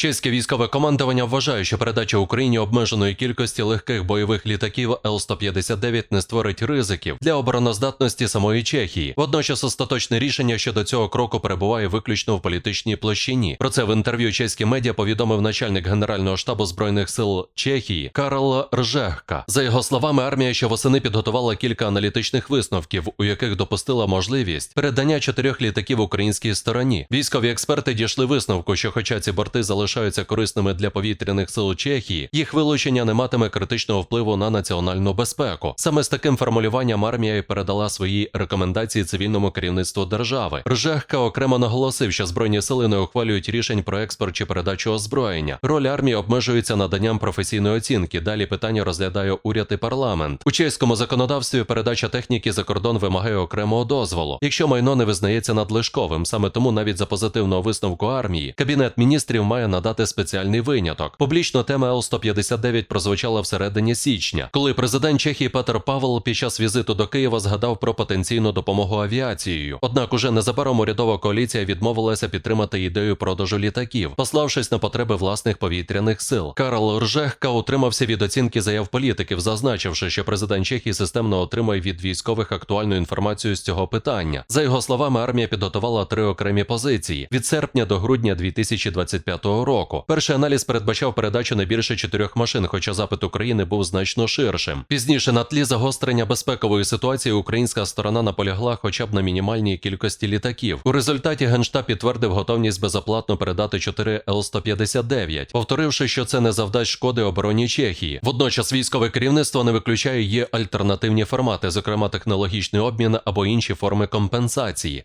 Чеське військове командування вважає, що передача Україні обмеженої кількості легких бойових літаків Л-159 не створить ризиків для обороноздатності самої Чехії. Водночас остаточне рішення щодо цього кроку перебуває виключно в політичній площині. Про це в інтерв'ю чеським медіа повідомив начальник Генерального штабу збройних сил Чехії Карл Ржехка. За його словами, армія ще восени підготувала кілька аналітичних висновків, у яких допустила можливість передання чотирьох літаків українській стороні. Військові експерти дійшли висновку, що, хоча ці борти залишаються корисними для повітряних сил Чехії, їх вилучення не матиме критичного впливу на національну безпеку. Саме з таким формулюванням армія й передала свої рекомендації цивільному керівництву держави. Ржехка окремо наголосив, що збройні сили не ухвалюють рішень про експорт чи передачу озброєння. Роль армії обмежується наданням професійної оцінки. Далі питання розглядає уряд і парламент. У чеському законодавстві передача техніки за кордон вимагає окремого дозволу, якщо майно не визнається надлишковим. Саме тому навіть за позитивного висновку армії кабінет міністрів має надати спеціальний виняток. Публічно тема Л-159 прозвучала всередині січня, коли президент Чехії Петер Павел під час візиту до Києва згадав про потенційну допомогу авіацією. Однак уже незабаром урядова коаліція відмовилася підтримати ідею продажу літаків, пославшись на потреби власних повітряних сил. Карл Ржехка утримався від оцінки заяв політиків, зазначивши, що президент Чехії системно отримує від військових актуальну інформацію з цього питання. За його словами, армія підготувала три окремі позиції від серпня до грудня 2025 року. Перший аналіз передбачав передачу не більше чотирьох машин, хоча запит України був значно ширшим. Пізніше на тлі загострення безпекової ситуації українська сторона наполягла хоча б на мінімальній кількості літаків. У результаті генштаб підтвердив готовність безоплатно передати 4 Л-159, повторивши, що це не завдасть шкоди обороні Чехії. Водночас військове керівництво не виключає є альтернативні формати, зокрема технологічний обмін або інші форми компенсації.